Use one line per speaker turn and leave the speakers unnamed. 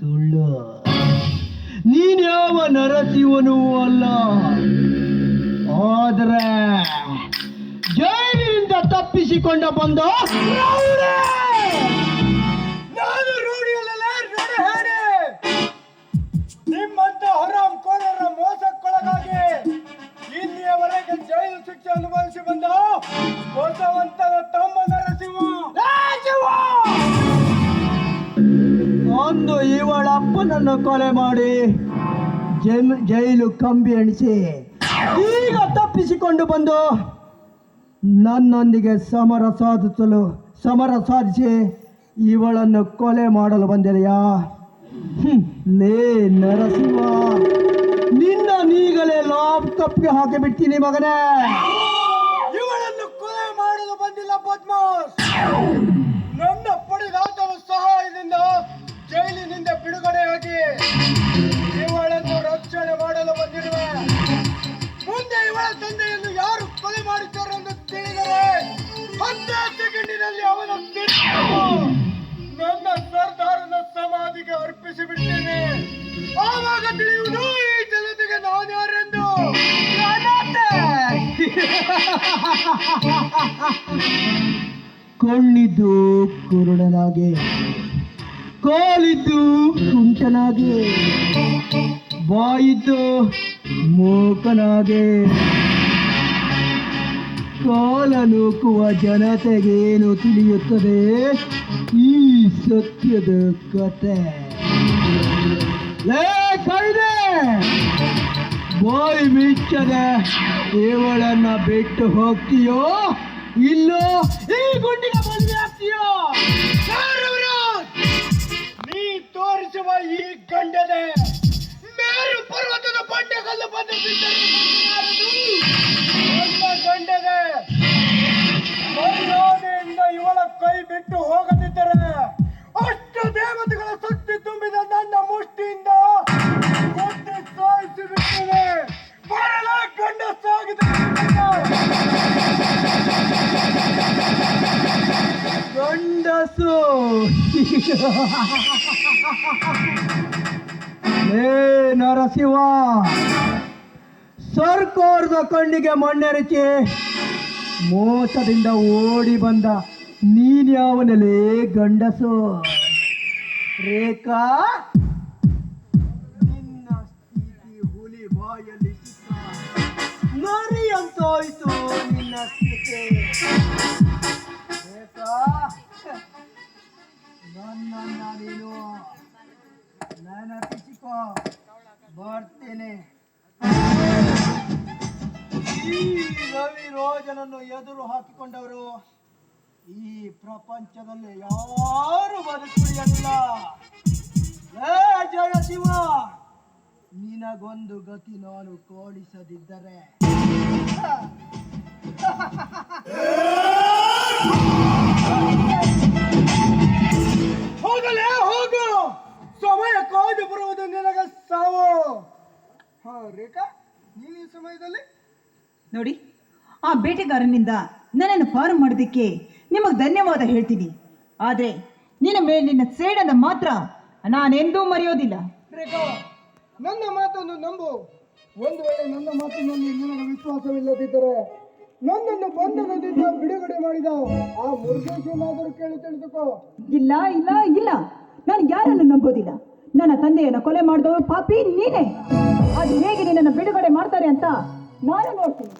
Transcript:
ಸುಳ್ಳು. ನೀನ್ಯಾವ ನರಸಿವನು ಅಲ್ಲ. ಆದ್ರೆ ಜೈಲಿನಿಂದ ತಪ್ಪಿಸಿಕೊಂಡ ಬಂದ!
ನಾನು ರೂಢಿಯಲ್ಲ ನಿಮ್ಮಂತ ಹರಾಮ್ ಕೋರರ ಮೋಸಕ್ಕೊಳಗಾಗಿ ಇಲ್ಲಿಯವರೆಗೆ ಜೈಲು ಶಿಕ್ಷೆ ಅನುಭವಿಸಿ ಬಂದ ಹೊಸವಂತನ ತಮ್ಮ
ಇವಳ ಅಪ್ಪನನ್ನು ಕೊಲೆ ಮಾಡಿ ಜೈಲ್ ಕಂಬಿ ಎಣಿಸಿ ಈಗ ತಪ್ಪಿಸಿಕೊಂಡು ಬಂದು ನನ್ನೊಂದಿಗೆ ಸಮರ ಸಾಧಿಸಲು, ಸಮರ ಸಾಧಿಸಿ ಇವಳನ್ನು ಕೊಲೆ ಮಾಡಲು ಬಂದಿದೆಯಾ? ಲೇ ನರಸಿಂಹ, ನಿನ್ನ ನೀಗಲೇ ಲಾಭ ತಪ್ಪಿಗೆ ಹಾಕಿಬಿಡ್ತೀನಿ ಮಗನೇ.
ಇವಳನ್ನು ಕೊಲೆ ಮಾಡಲು ಬಂದಿಲ್ಲ ಬದ್ಮಾಸ್ ಆವಾಗ ತಿಳಿಯುವುದು ಈ ಜನತೆಗೆ ನಾನು ಯಾರೆಂದು?
ಕುರುಡನಾಗಿ, ಕಾಲಿದ್ದು ಕುಂಟನಾಗಿ, ಬಾಯಿದ್ದು ಮೂಕನಾಗೆ. ಕಾಲ ನೂಕುವ ಜನತೆಗೇನು ತಿಳಿಯುತ್ತದೆ? ಈ ಸತ್ಯದ ಕತೆ. ಬಾಯಿ ಬಿಚ್ಚದೆ ಇವಳನ್ನ ಬಿಟ್ಟು ಹೋಗ್ತೀಯೋ ಇಲ್ಲೋ ಈ ಗುಂಡಿನ ಬಂದಿ
ಸಾರವರಾಜ್! ನೀ ತೋರಿಸುವ ಈ ಗಂಡದೆ ಮೇರು ಪರ್ವತದ ಬಂಡೆಗಲ್ಲು ಬಂದು ಬಿದ್ದರೂ ಗಂಡದೆ ಇವಳ ಕೈ ಬಿಟ್ಟು ಹೋಗದಿದ್ದರೆ
ಗಂಡಸು. ಏ ನರಸಿಂಹ ಸರ್ಕೋರ್ದ ಕಣ್ಣಿಗೆ ಮಣ್ಣೆರಚಿ ಮೋಸದಿಂದ ಓಡಿ ಬಂದ ನೀನ್ಯಾವನಲೇ ಗಂಡಸು? ರೇಖಾ, ನಿನ್ನ ಸ್ಥಿತಿ ಹುಲಿ ಬಾಯಲ್ಲಿ ಸಿಕ್ಕ. ನರಿ ಅಂತೋಯ್ತು ನಿನ್ನ ಸ್ಥಿತಿ. ನನ್ನನ್ನ ನೀನು ನೆನಪಿಸಿಕೋ, ಬರ್ತೇನೆ. ಈ ರವಿ ರೋಜನನ್ನು ಎದುರು ಹಾಕಿಕೊಂಡವರು ಈ ಪ್ರಪಂಚದಲ್ಲಿ ಯಾರು ಬದುಕುಳಿಯಲ್ಲ ಏ, ಜಯಶಿವ, ನಿನಗೊಂದು ಗತಿ ನಾನು ಕೋಡಿಸದಿದ್ದರೆ
ಸಮಯ ಕಾದು ಬರುವುದು ನಿನಗೆ ಸಾವು. ಹಾ ರೇಖಾ ನೀನು ಈ ಸಮಯದಲ್ಲಿ?
ನೋಡಿ ಆ ಬೇಟೆಗಾರನಿಂದ ನನ್ನನ್ನು ಪಾರು ಮಾಡೋದಕ್ಕೆ ನಿಮಗೆ ಧನ್ಯವಾದ ಹೇಳ್ತೀನಿ. ಆದರೆ ನಿನ್ನ ಮೇಲಿನ ಸೇಡನ್ನು ಮಾತ್ರ ನಾನೆಂದೂ ಮರೆಯೋದಿಲ್ಲ.
ರೇಖಾ ನನ್ನ ಮಾತನ್ನು ನಂಬು. ಒಂದು ವೇಳೆ ನನ್ನ ಮಾತಿನಲ್ಲಿ ನಿನಗೆ ವಿಶ್ವಾಸವಿಲ್ಲದಿದ್ದರೆ ನನ್ನನ್ನು ಬಂಧನದಿಂದ ಬಿಡುಗಡೆ ಮಾಡಿದ ಆ ಮುರುಗೇಶನಾದರೂ ಕೇಳಿ ತಿಳಿದುಕೋ.
ಇಲ್ಲ ಇಲ್ಲ ಇಲ್ಲ. ನಾನು ಯಾರನ್ನು ನಂಬೋದಿಲ್ಲ? ನನ್ನ ತಂದೆಯನ್ನು ಕೊಲೆ ಮಾಡಿದವರು ಪಾಪಿ ನೀನೇ. ಅದು ಹೇಗೆ ನಿನ್ನನ್ನು ಬಿಡುಗಡೆ ಮಾಡ್ತಾರೆ ಅಂತ ನಾನು ನೋಡ್ತೀನಿ.